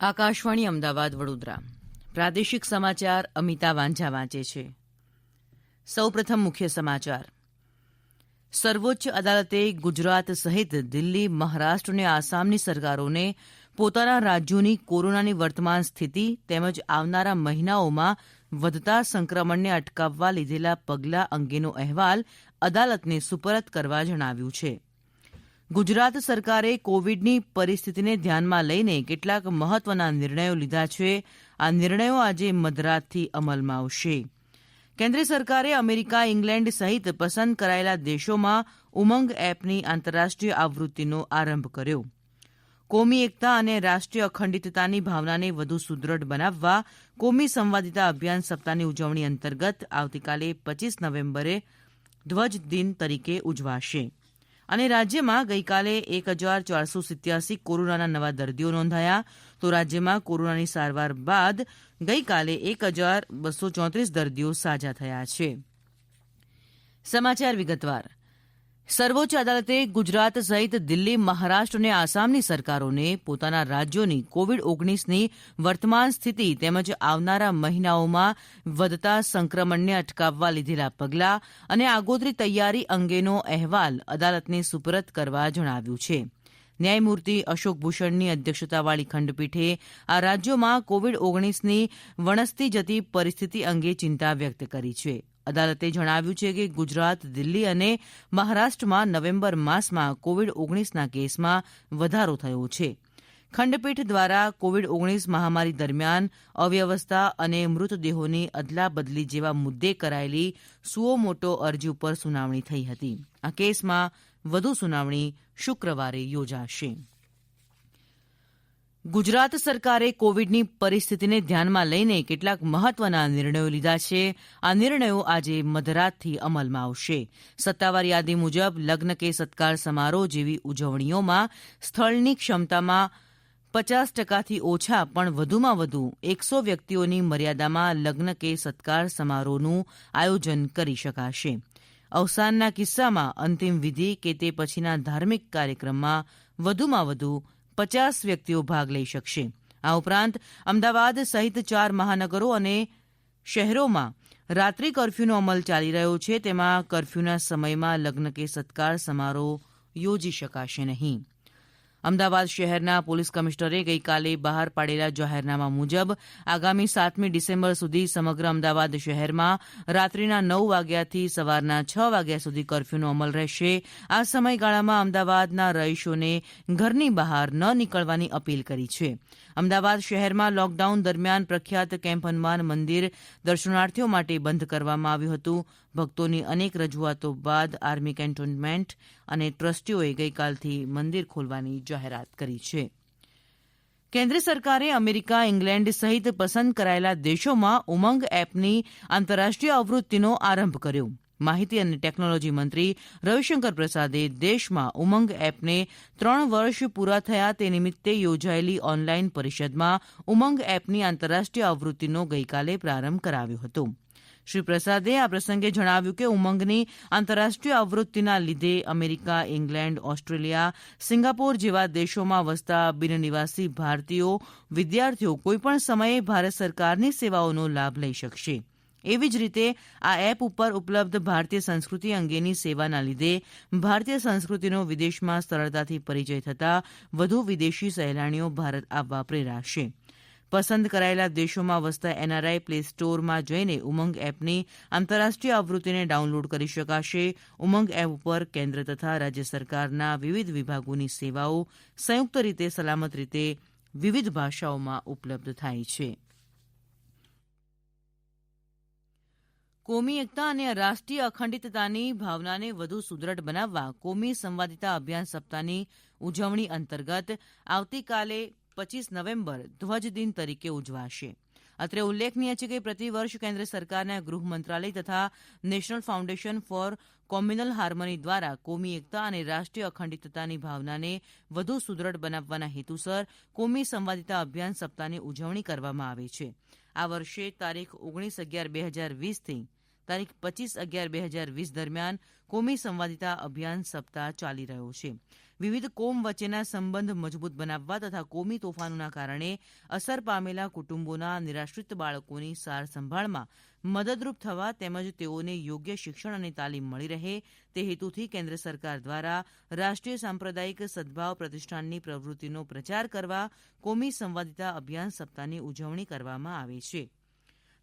આકાશવાણી અમદાવાદ, વડોદરા. પ્રાદેશિક સમાચાર અમિતા વાંઝા વાંચે છે. સૌપ્રથમ મુખ્ય સમાચાર. સર્વોચ્ચ અદાલતે ગુજરાત સહિત દિલ્હી, મહારાષ્ટ્ર અને આસામની સરકારોને પોતાના રાજ્યોની કોરોનાની વર્તમાન સ્થિતિ તેમજ આવનારા મહિનાઓમાં વધતા સંક્રમણને અટકાવવા લીધેલા પગલાં અંગેનો અહેવાલ અદાલતને સુપરત કરવા જણાવ્યું છે. ગુજરાત સરકારે કોવિડની પરિસ્થિતિને ધ્યાનમાં લઈને કેટલાક મહત્વના નિર્ણયો લીધા છે. આ નિર્ણયો આજે મધરાતથી અમલમાં આવશે. કેન્દ્ર સરકારે અમેરિકા, ઇંગ્લેન્ડ સહિત પસંદ કરાયેલા દેશોમાં ઉમંગ એપની આંતરરાષ્ટ્રીય આવૃત્તિનો આરંભ કર્યો. કોમી એકતા અને રાષ્ટ્રીય અખંડિતતાની ભાવનાને વધુ સુદ્રઢ બનાવવા કોમી સંવાદિતા અભિયાન સપ્તાહની ઉજવણી અંતર્ગત આવતીકાલે પચીસ નવેમ્બરે ધ્વજ દિન તરીકે ઉજવાશે. અને રાજ્યમાં ગઈકાલે એક હજાર ચારસો સિત્યાસી કોરોનાના નવા દર્દીઓ નોંધાયા. તો રાજ્યમાં કોરોનાની સારવાર બાદ ગઈકાલે એક હજાર બસો ચોત્રીસ દર્દીઓ સાજા થયા છે. સમાચાર વિગતવાર. સર્વોચ્ચ અદાલતે ગુજરાત સહિત દિલ્હી, મહારાષ્ટ્ર અને આસામની સરકારોને પોતાના રાજ્યોની કોવિડ ઓગણીસની વર્તમાન સ્થિતિ તેમજ આવનારા મહિનાઓમાં વધતા સંક્રમણને અટકાવવા લીધેલા પગલાં અને આગોતરી તૈયારી અંગેનો અહેવાલ અદાલતને સુપરત કરવા જણાવ્યું છે. ન્યાયમૂર્તિ અશોક ભૂષણની અધ્યક્ષતાવાળી ખંડપીઠે આ રાજ્યોમાં કોવિડ ઓગણીસની વણસતી જતી પરિસ્થિતિ અંગે ચિંતા વ્યક્ત કરી છે. અદાલતે જણાવ્યું છે કે ગુજરાત, દિલ્હી અને મહારાષ્ટ્રમાં નવેમ્બર માસમાં કોવિડ ઓગણીસના કેસમાં વધારો થયો છે. ખંડપીઠ દ્વારા કોવિડ ઓગણીસ મહામારી દરમિયાન અવ્યવસ્થા અને મૃતદેહોની અદલાબદલી જેવા મુદ્દે કરાયેલી સુઓ મોટો અરજી ઉપર સુનાવણી થઈ હતી. આ કેસમાં વધુ સુનાવણી શુક્રવારે યોજાશે. ગુજરાત સરકારે કોવિડની પરિસ્થિતિને ધ્યાનમાં લઈને કેટલાક મહત્વના નિર્ણયો લીધા છે. આ નિર્ણયો આજે મધરાતથી અમલમાં આવશે. સત્તાવાર યાદી મુજબ લગ્ન કે સત્કાર સમારોહ જેવી ઉજવણીઓમાં સ્થળની ક્ષમતામાં પચાસ ટકાથી ઓછા પણ વધુમાં વધુ એકસો વ્યક્તિઓની મર્યાદામાં લગ્ન કે સત્કાર સમારોહનું આયોજન કરી શકાશે. અવસાનના કિસ્સામાં અંતિમ વિધિ કે તે પછીના ધાર્મિક કાર્યક્રમમાં વધુમાં વધુ પચાસ વ્યક્તિઓ ભાગ લઈ શકશે. આ ઉપરાંત અમદાવાદ સહિત ચાર મહાનગરો અને શહેરોમાં રાત્રિ કરફ્યુનો અમલ ચાલી રહ્યો છે. તેમાં કરફ્યુના સમયમાં લગ્ન કે સત્કાર સમારોહ યોજી શકાશે નહીં. અમદાવાદ શહેરના પોલીસ કમિશનરે ગઈકાલે બહાર પાડેલા જાહેરનામા મુજબ આગામી સાતમી ડિસેમ્બર સુધી સમગ્ર અમદાવાદ શહેરમાં રાત્રિના નવ વાગ્યાથી સવારના છ વાગ્યા સુધી કરફ્યુનો અમલ રહેશે. આ સમયગાળામાં અમદાવાદના રહીશોને ઘરની બહાર ન નીકળવાની અપીલ કરી છે. અમદાવાદ શહેરમાં લોકડાઉન દરમિયાન પ્રખ્યાત કેમ્પ હનુમાન મંદિર દર્શનાર્થીઓ માટે બંધ કરવામાં આવ્યું હતું. ભક્તોની અનેક રજૂઆતો બાદ આર્મી કેન્ટોનમેન્ટ અને ટ્રસ્ટીઓએ ગઈકાલથી મંદિર ખોલવાની જાહેરાત કરી છે. કેન્દ્ર સરકારે અમેરિકા, ઇંગ્લેન્ડ સહિત પસંદ કરાયેલા દેશોમાં ઉમંગ એપની આંતરરાષ્ટ્રીય આવૃત્તિનો આરંભ કર્યો. માહિતી અને ટેકનોલોજી મંત્રી રવિશંકર પ્રસાદે દેશમાં ઉમંગ એપને ત્રણ વર્ષ પૂરા થયા તે નિમિત્તે યોજાયેલી ઓનલાઇન પરિષદમાં ઉમંગ એપની આંતરરાષ્ટ્રીય આવૃત્તિનો ગઈકાલે પ્રારંભ કરાવ્યો હતો. શ્રી પ્રસાદે આ પ્રસંગે જણાવ્યું કે ઉમંગની આંતરરાષ્ટ્રીય આવૃત્તિના લીધે અમેરિકા, ઇંગ્લેન્ડ, ઓસ્ટ્રેલિયા, સિંગાપોર જેવા દેશોમાં વસતા બિનનિવાસી ભારતીયો, વિદ્યાર્થીઓ કોઈપણ સમયે ભારત સરકારની સેવાઓનો લાભ લઈ શકશે. એવી જ રીતે આ એપ ઉપર ઉપલબ્ધ ભારતીય સંસ્કૃતિ અંગેની સેવાના લીધે ભારતીય સંસ્કૃતિનો વિદેશમાં સરળતાથી પરિચય થતાં વધુ વિદેશી સહેલાણીઓ ભારત આવવા પ્રેરાશે. પસંદ કરાયેલા દેશોમાં વસતા એનઆરઆઈ પ્લે સ્ટોરમાં જઈને ઉમંગ એપની આંતરરાષ્ટ્રીય આવૃત્તિને ડાઉનલોડ કરી શકાશે. ઉમંગ એપ ઉપર કેન્દ્ર તથા રાજ્ય સરકારના વિવિધ વિભાગોની સેવાઓ સંયુક્ત રીતે, સલામત રીતે વિવિધ ભાષાઓમાં ઉપલબ્ધ થાય છે. કોમી એકતા અને રાષ્ટ્રીય અખંડિતતાની ભાવનાને વધુ સુદ્રઢ બનાવવા કોમી સંવાદિતા અભિયાન સપ્તાહની ઉજવણી અંતર્ગત આવતીકાલે પચીસ નવેમ્બર ધ્વજદિન તરીકે ઉજવાશે. અત્રે ઉલ્લેખનીય છે કે પ્રતિવર્ષ કેન્દ્ર સરકારના ગૃહ મંત્રાલય તથા national foundation for communal harmony દ્વારા કોમી એકતા અને રાષ્ટ્રીય અખંડિતતાની ભાવનાને વધુ સુદ્રઢ બનાવવાના હેતુસર કોમી સંવાદિતા અભિયાન સપ્તાહની ઉજવણી કરવામાં આવે છે. આ વર્ષે તારીખ ઓગણીસ અગિયાર બે હજાર વીસથી તારીખ પચીસ અગિયાર બે હજાર વીસ દરમિયાન કોમી સંવાદિતા અભિયાન સપ્તાહ ચાલી રહ્યો છે. વિવિધ કોમ વચ્ચેના સંબંધ મજબૂત બનાવવા તથા કોમી તોફાનોના કારણે અસર પામેલા કુટુંબોના નિરાશ્રિત બાળકોની સાર સંભાળમાં મદદરૂપ થવા તેમજ તેઓને યોગ્ય શિક્ષણ અને તાલીમ મળી રહે તે હેતુથી કેન્દ્ર સરકાર દ્વારા રાષ્ટ્રીય સાંપ્રદાયિક સદભાવ પ્રતિષ્ઠાનની પ્રવૃત્તિનો પ્રચાર કરવા કોમી સંવાદિતા અભિયાન સપ્તાહની ઉજવણી કરવામાં આવે છે.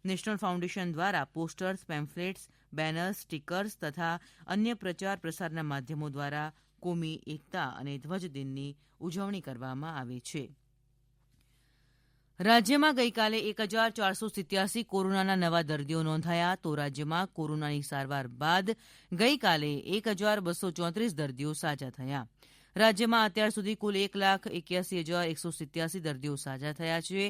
નેશનલ ફાઉન્ડેશન દ્વારા પોસ્ટર્સ, પેમ્ફલેટ્સ, બેનર્સ, સ્ટીકર્સ તથા અન્ય પ્રચાર પ્રસારના માધ્યમો દ્વારા કોમી, એકતા અને ધ્વજદિનની ઉજવણી કરવામાં આવે છે. રાજ્યમાં ગઈકાલે એક હજાર ચારસો સિત્યાસી કોરોનાના નવા દર્દીઓ નોંધાયા તો રાજ્યમાં કોરોનાની સારવાર બાદ ગઈકાલે એક હજાર બસો ચોત્રીસ દર્દીઓ સાજા થયા. રાજ્યમાં અત્યાર સુધી કુલ એક લાખ એક્યાસી હજાર એકસો સિત્યાસી દર્દીઓ સાજા થયા છે.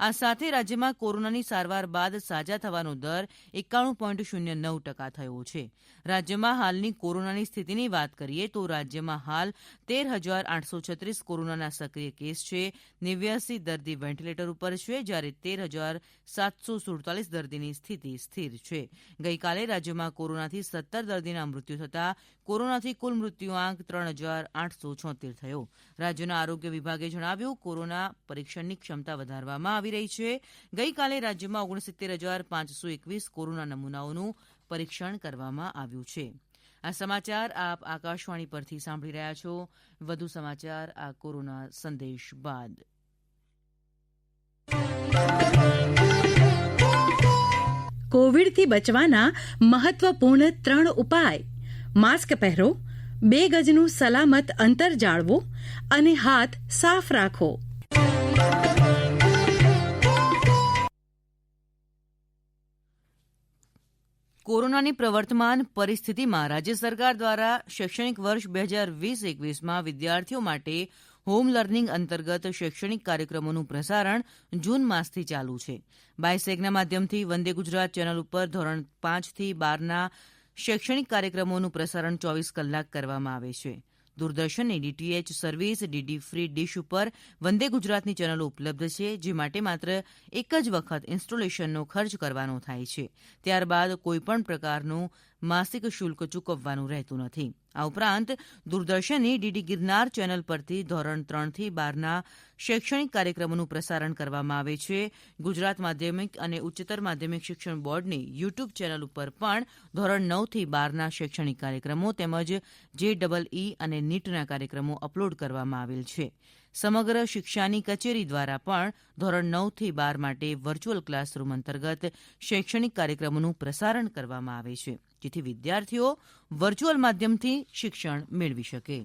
આ સાથે રાજ્યમાં કોરોનાની સારવાર બાદ સાજા થવાનો દર એકાણું પોઇન્ટ શૂન્ય નવ ટકા થયો છે. રાજ્યમાં હાલની કોરોનાની સ્થિતિની વાત કરીએ તો રાજ્યમાં હાલ તેર હજાર આઠસો છત્રીસ કોરોનાના સક્રિય કેસ છે. નેવ્યાસી દર્દી વેન્ટિલેટર ઉપર છે, જ્યારે તેર હજાર સાતસો સુડતાલીસ દર્દીની સ્થિતિ સ્થિર છે. ગઈકાલે રાજ્યમાં કોરોનાથી સત્તર દર્દીના મૃત્યુ થતાં કોરોનાથી કુલ મૃત્યુઆંક ત્રણ હજાર આઠસો છોતેર થયો. રાજ્યના આરોગ્ય વિભાગે જણાવ્યું, કોરોના પરીક્ષણની ક્ષમતા વધારવામાં આવી રહી છે. ગઈકાલે રાજ્યમાં ઓગણસિત્તેર હજાર પાંચસો એકવીસ કોરોના નમૂનાઓનું પરીક્ષણ કરવામાં આવ્યું છે. આ સમાચાર આપ આકાશવાણી પરથી સાંભળી રહ્યા છો. વધુ સમાચાર આ કોરોના સંદેશ બાદ. કોવિડથી બચવાના મહત્વપૂર્ણ ત્રણ ઉપાય. માસ્ક પહેરો, બે ગજનું સલામત અંતર જાળવો અને હાથ સાફ રાખો. કોરોનાની પ્રવર્તમાન પરિસ્થિતિમાં રાજ્ય સરકાર દ્વારા શૈક્ષણિક વર્ષ બે હજાર વીસ એકવીસમાં વિદ્યાર્થીઓ માટે હોમ લર્નિંગ અંતર્ગત શૈક્ષણિક કાર્યક્રમોનું પ્રસારણ જૂન માસથી ચાલુ છે. બાયસેગના માધ્યમથી વંદે ગુજરાત ચેનલ ઉપર ધોરણ પાંચથી બારના શૈક્ષણિક કાર્યક્રમોનું પ્રસારણ ચોવીસ કલાક કરવામાં આવે છે. દૂરદર્શનની DTH service DD free dish ઉપર વંદે ગુજરાતની ચેનલો ઉપલબ્ધ છે, જે માટે માત્ર એક જ વખત ઇન્સ્ટોલેશનનો ખર્ચ કરવાનો થાય છે. ત્યારબાદ કોઈપણ પ્રકારનું માસિક શુલ્ક ચૂકવવાનું રહેતું નથી. આ ઉપરાંત, દૂરદર્શનની ડીડી ગિરનાર ચેનલ પરથી ધોરણ ત્રણથી બારના શૈક્ષણિક કાર્યક્રમોનું પ્રસારણ કરવામાં આવે છે. ગુજરાત માધ્યમિક અને ઉચ્ચતર માધ્યમિક શિક્ષણ બોર્ડની યુટ્યુબ ચેનલ ઉપર પણ ધોરણ નવથી બારના શૈક્ષણિક કાર્યક્રમો તેમજ જે ડબલ ઈ અને નીટના કાર્યક્રમો અપલોડ કરવામાં આવેલ છે. સમગ્ર શિક્ષાની કચેરી દ્વારા પણ ધોરણ નવથી બાર માટે વર્ચ્યુઅલ ક્લાસરૂમ અંતર્ગત શૈક્ષણિક કાર્યક્રમોનું પ્રસારણ કરવામાં આવે છે, જેથી વિદ્યાર્થીઓ વર્ચ્યુઅલ માધ્યમથી શિક્ષણ મેળવી શકે.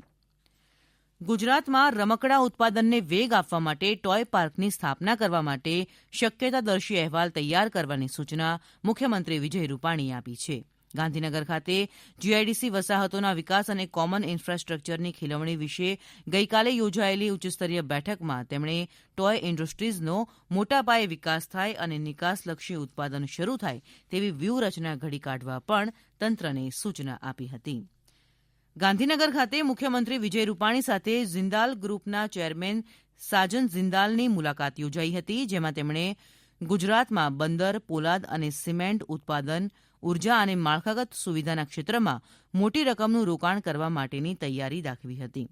ગુજરાતમાં રમકડા ઉત્પાદનને વેગ આપવા માટે ટોય પાર્કની સ્થાપના કરવા માટે શક્યતાદર્શી અહેવાલ તૈયાર કરવાની સૂચના મુખ્યમંત્રી વિજય રૂપાણીએ આપી છે. ગાંધીનગર ખાતે જીઆઈડીસી વસાહતોના વિકાસ અને કોમન ઇન્ફાસ્ટ્રક્ચરની ખીલવણી વિશે ગઈકાલે યોજાયેલી ઉચ્ચસ્તરીય બેઠકમાં તેમણે ટોય ઇન્ડસ્ટ્રીઝનો મોટાપાયે વિકાસ થાય અને નિકાસલક્ષી ઉત્પાદન શરૂ થાય તેવી વ્યૂહરચના ઘડી કાઢવા પણ તંત્રને સૂચના આપી હતી. ગાંધીનગર ખાતે મુખ્યમંત્રી વિજય રૂપાણી સાથે જિંદાલ ગ્રુપના ચેરમેન સાજન જિંદાલની મુલાકાત યોજાઈ હતી, જેમાં તેમણે ગુજરાતમાં બંદર, પોલાદ અને સિમેન્ટ ઉત્પાદન ઊર્જા અને માળખાગત સુવિધાના ક્ષેત્રમાં મોટી રકમનું રોકાણ કરવા માટેની તૈયારી દાખવી હતી.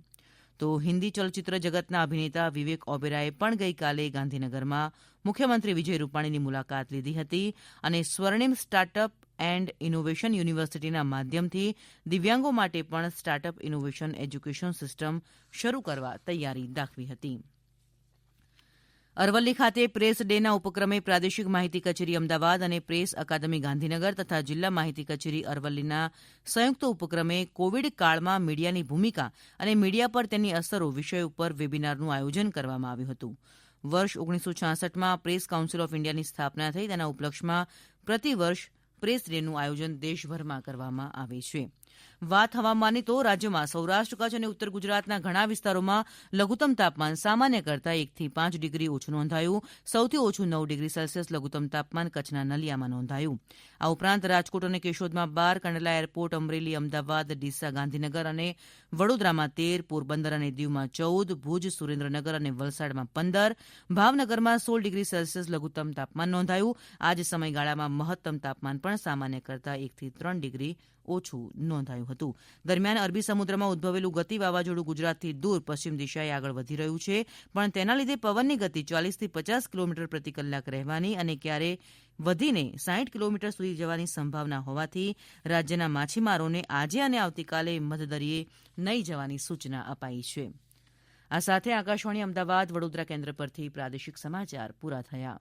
તો હિન્દી ચલચિત્ર જગતના અભિનેતા વિવેક ઓબેરાએ પણ ગઈકાલે ગાંધીનગરમાં મુખ્યમંત્રી વિજય રૂપાણીની મુલાકાત લીધી હતી અને સ્વર્ણિમ સ્ટાર્ટઅપ એન્ડ ઇનોવેશન યુનિવર્સિટીના માધ્યમથી દિવ્યાંગો માટે પણ સ્ટાર્ટઅપ ઇનોવેશન એજ્યુકેશન સિસ્ટમ શરૂ કરવા તૈયારી દાખવી હતી. અરવલ્લી ખાતે પ્રેસ ડેના ઉપક્રમે પ્રાદેશિક માહિતી કચેરી અમદાવાદ અને પ્રેસ અકાદમી ગાંધીનગર તથા જિલ્લા માહિતી કચેરી અરવલ્લીના સંયુક્ત ઉપક્રમે કોવિડ કાળમાં મીડિયાની ભૂમિકા અને મીડિયા પર તેની અસરો વિષય ઉપર વેબિનારનું આયોજન કરવામાં આવ્યું હતું. વર્ષ ઓગણીસો છાસઠમાં પ્રેસ કાઉન્સિલ ઓફ ઇન્ડિયાની સ્થાપના થઈ, તેના ઉપલક્ષમાં પ્રતિવર્ષ પ્રેસ ડેનું આયોજન દેશભરમાં કરવામાં આવે છે. વાત હવામાનની તો રાજ્યમાં સૌરાષ્ટ્ર, કચ્છ અને ઉત્તર ગુજરાતના ઘણા વિસ્તારોમાં લઘુત્તમ તાપમાન સામાન્ય કરતાં એકથી પાંચ ડિગ્રી ઓછું નોંધાયું. સૌથી ઓછું નવ ડિગ્રી સેલ્સિયસ લઘુત્તમ તાપમાન કચ્છના નલિયામાં નોંધાયું. આ ઉપરાંત રાજકોટ અને કેશોદમાં બાર, કંડલા એરપોર્ટ, અમરેલી, અમદાવાદ, ડીસા, ગાંધીનગર અને વડોદરામાં તેર, પોરબંદર અને દીવમાં ચૌદ, ભુજ, સુરેન્દ્રનગર અને વલસાડમાં પંદર, ભાવનગરમાં સોળ ડિગ્રી સેલ્સિયસ લઘુત્તમ તાપમાન નોંધાયું. આ જ સમયગાળામાં મહત્તમ તાપમાન પણ સામાન્ય કરતાં એકથી ત્રણ ડિગ્રી ઓછું નોંધાયું હતું. દરમિયાન અરબી સમુદ્રમાં ઉદભવેલું ગતિ વાવાઝોડું ગુજરાતથી દૂર પશ્ચિમ દિશાએ આગળ વધી રહ્યું છે, પણ તેના લીધે પવનની ગતિ ચાલીસથી પચાસ કિલોમીટર પ્રતિ કલાક રહેવાની અને ક્યારે વધીને સાઇઠ કિલોમીટર સુધી જવાની સંભાવના હોવાથી રાજ્યના માછીમારોને આજે અને આવતીકાલે મધદરિયે નહીં જવાની સૂચના અપાઈ છે. આ સાથે આકાશવાણી અમદાવાદ વડોદરા કેન્દ્ર પરથી પ્રાદેશિક સમાચાર પૂરા થયા.